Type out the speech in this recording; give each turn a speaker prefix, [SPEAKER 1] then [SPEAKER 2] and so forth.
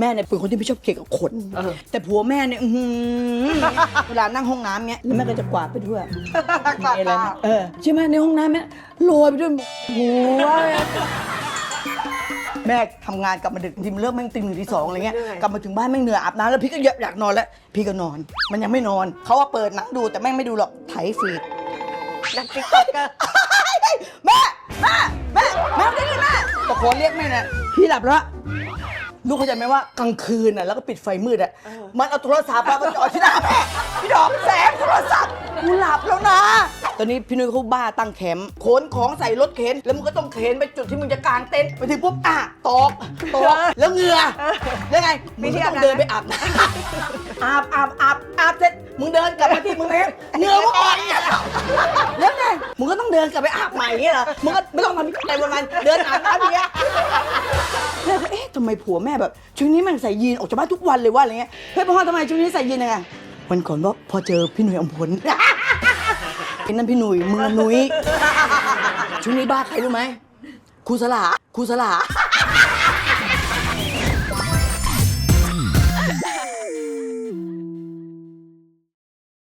[SPEAKER 1] แม่เนี่ยเป็นคนที่ไม่ชอบเกี่ยวกับคน
[SPEAKER 2] เออ
[SPEAKER 1] แต่ผัวแม่เนี่ยอื้อหือเวลานั่งห้องน้ำเงี้ยแล้วแม่ก็จะกวาดไปด้วย
[SPEAKER 2] กวาด
[SPEAKER 1] มีอะไร
[SPEAKER 2] ตา
[SPEAKER 1] นะเออใช่ไหมในห้องน้ำแม่โรยไปด้วยหัวแม่ทำงานกลับมาดึกทีมนเริ่มแม่งตีหนึ่งตีสองอะไรเงี้ย
[SPEAKER 2] เหนื่อย
[SPEAKER 1] กลับมาถึงบ้านแม่งเหนื่อยอาบน้ำแล้วพี่ก็อยากนอนแล้ว พี่ก็นอน มันยังไม่นอนเขาว่าเปิดหนังดูแต่แม่งไม่ดูหรอกไถฟีด
[SPEAKER 2] นักติ๊กต็อกเกอร์
[SPEAKER 1] แม่ แม่ แม่ แม่ไม่ได้แม่ตะโกนเรียกแม่เนี่ยพี่หลับแล้ว ลูกเข้าใจไหมว่ากลางคืนน่ะแล้วก็ปิดไฟมืดอะมันเอาโทรศัพท์มามันจ่อที่หน้าแม่พี่ดอกแสงโทรศัพท์กูหลับแล้วนะ ตอนนี้พี่นุ้ยเขาบ้าตั้งแคมป์ขนของใส่รถเข็น แล้วมึงก็ต้องเข็นไปจุดที่มึงจะกางเต็นท์ไปถึงปุ๊บอะตอกตอกแล้วเหงื่อแล้วไงมึงก็ต้องเดินไปอาบน้ำอาบอาบอาบอาบเสร็จมึงเดินกลับมาที่มึงเองเหงื่อมึงออกอีกแล้วแล้วไงมึงก็ต้องเดินกลับไปอาบใหม่อย่างเงี้ยเหรอมึงก็ไม่ต้องทำอะไรวันๆเดินอาบน้ำอย่างเงี้ยแม่ก็เอ๊ะทำไมผัวแม่แบบช่วงนี้มันใส่ยีนออกจากบ้านทุกวันเลยว่าอะไรเงี้ยเฮ้ยพ่อทำไมช่วงนี้ใส่ยีนยังไงวันก่อนว่าพอเจอพี่หนุ่ยอมพลไอ้นั่นพี่หนุ่ยมือหนุ่ยช่วงนี้บ้าใครรู้ไหมครูสลาครูสลา